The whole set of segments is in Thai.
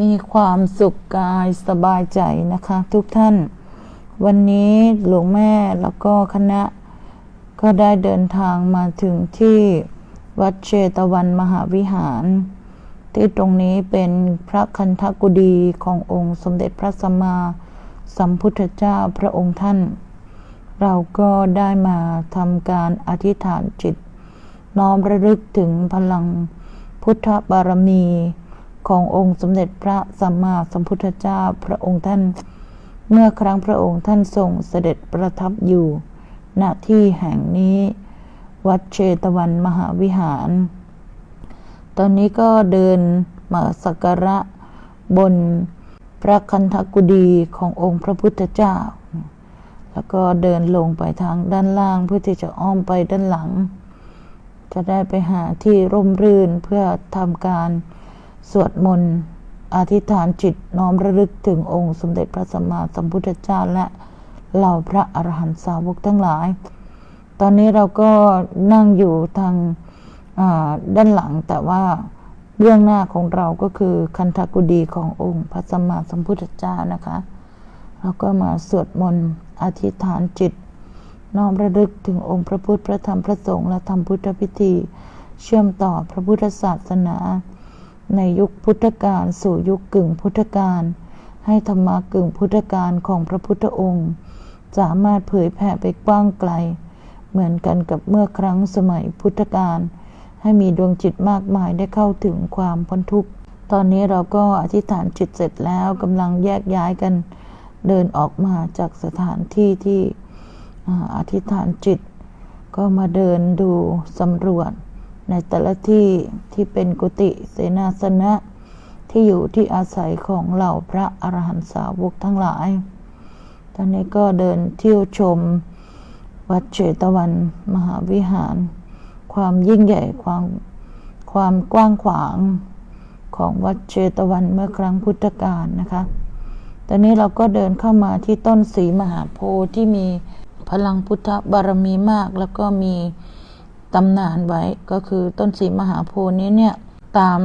มีความสุขกายสบายใจนะคะ ทุกท่าน วันนี้หลวงแม่แล้วก็คณะ ก็ได้เดินทางมาถึงที่วัดเชตวันมหาวิหาร ที่ตรงนี้เป็นพระคันธกุฎีขององค์สมเด็จพระสัมมาสัมพุทธเจ้าพระองค์ท่าน เราก็ได้มาทำการอธิษฐานจิต น้อมระลึกถึงพลังพุทธบารมี ขององค์สมเด็จพระสัมมาสัมพุทธเจ้าพระองค์ท่าน เมื่อครั้งพระองค์ท่านทรงเสด็จประทับอยู่ ณที่แห่งนี้ วัดเชตวันมหาวิหาร ตอนนี้ก็เดินมาสักการะบนพระคันธกุฎีขององค์พระพุทธเจ้า แล้วก็เดินลงไปทางด้านล่างเพื่อที่จะอ้อมไปด้านหลัง จะได้ไปหาที่ร่มรื่นเพื่อทำการ สวดมนต์อธิษฐานจิตน้อมระลึกถึงองค์สมเด็จพระสัมมาสัมพุทธเจ้าและเหล่าพระอรหันตสาวกทั้งหลาย ตอนนี้เราก็นั่งอยู่ทางด้านหลังแต่ว่าเบื้องหน้าของเราก็คือคันธกุฎีขององค์พระสัมมาสัมพุทธเจ้านะคะ เราก็มาสวดมนต์อธิษฐานจิต น้อมระลึกถึงองค์พระพุทธพระธรรมพระสงฆ์และทำพุทธพิธี เชื่อมต่อพระพุทธศาสนา ในยุคพุทธกาลสู่ยุคกึ่งพุทธกาลให้ธรรมะกึ่งพุทธกาลของพระพุทธองค์ สามารถเผยแผ่ไปกว้างไกล เหมือนกันกับเมื่อครั้งสมัยพุทธกาลให้มีดวงจิตมากมายได้เข้าถึงความพ้นทุกข์ตอนนี้เราก็อธิษฐานจิตเสร็จแล้วกำลังแยกย้ายกันเดินออกมาจากสถานที่ที่อธิษฐานจิต ก็มาเดินดูสำรวจ ในแต่ละที่ที่เป็นกุฏิเสนาสนะที่อยู่ที่อาศัยของเหล่าพระอรหันตสาวกทั้งหลาย ตอนนี้ก็เดินเที่ยวชม วัดเฉตวัน มหาวิหาร ความยิ่งใหญ่ความความกว้างขวางของวัดเชตวันเมื่อครั้งพุทธกาลนะคะ ตอนนี้เราก็เดินเข้ามาที่ต้นสีมหาโพธิ์ที่มีพลังพุทธบารมีมาก แล้วก็มี ตำนานไว้ก็คือต้นสีมหาโพธิ์นี้เนี่ยตาม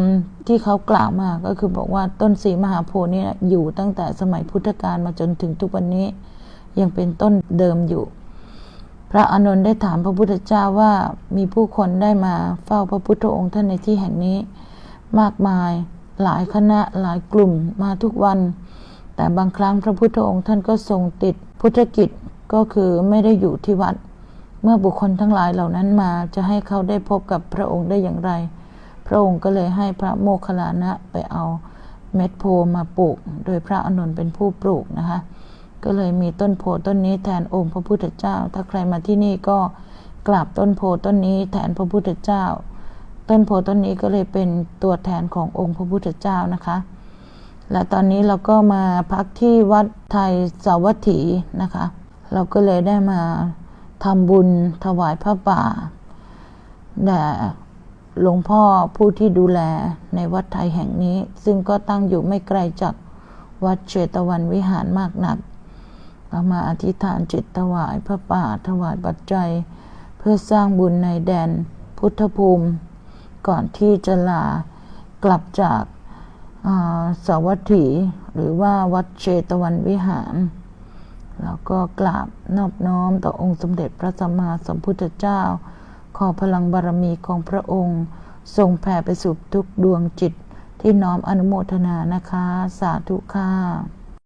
ที่เขากล่าวมาก็คือบอกว่าต้นสีมหาโพธิ์นี่อยู่ตั้งแต่สมัยพุทธกาลมาจนถึงทุกวันนี้ ยังเป็นต้นเดิมอยู่ พระอานนท์ได้ถามพระพุทธเจ้าว่ามีผู้คนได้มาเฝ้าพระพุทธองค์ท่านในที่แห่งนี้ มากมายหลายคณะหลายกลุ่มมาทุกวัน แต่บางครั้งพระพุทธองค์ท่านก็ทรงติดพุทธกิจก็คือไม่ได้อยู่ที่วัด เมื่อบุคคลทั้งหลายเหล่านั้นมาจะให้เขาได้พบกับพระองค์ได้อย่างไร พระองค์ก็เลยให้พระโมคคัลลานะไปเอาเม็ดโพมาปลูก โดยพระอนุนเป็นผู้ปลูกนะคะ ก็เลยมีต้นโพต้นนี้แทนองค์พระพุทธเจ้า ถ้าใครมาที่นี่ก็กราบต้นโพต้นนี้แทนพระพุทธเจ้า ต้นโพต้นนี้ก็เลยเป็นตัวแทนขององค์พระพุทธเจ้านะคะ และตอนนี้เราก็มาพักที่วัดไทยสาวัตถีนะคะ เราก็เลยได้มา ทำบุญถวายพระป่าแด่หลวงพ่อผู้ที่ดูแลในวัดไทยแห่งนี้ ซึ่งก็ตั้งอยู่ไม่ไกลจากวัดเชตวันวิหารมากนักเรามาอธิษฐานจิตถวายพระป่าถวายปัจจัย เพื่อสร้างบุญในแดนพุทธภูมิ ก่อนที่จะลากลับจากสวัสถีหรือว่าวัดเชตวันวิหาร แล้วก็กราบนอบน้อมต่อองค์สมเด็จพระสัมมาสัมพุทธเจ้า ขอพลังบารมีของพระองค์ทรงแผ่ไปสู่ทุกดวงจิตที่น้อมอนุโมทนานะคะ สาธุค่ะ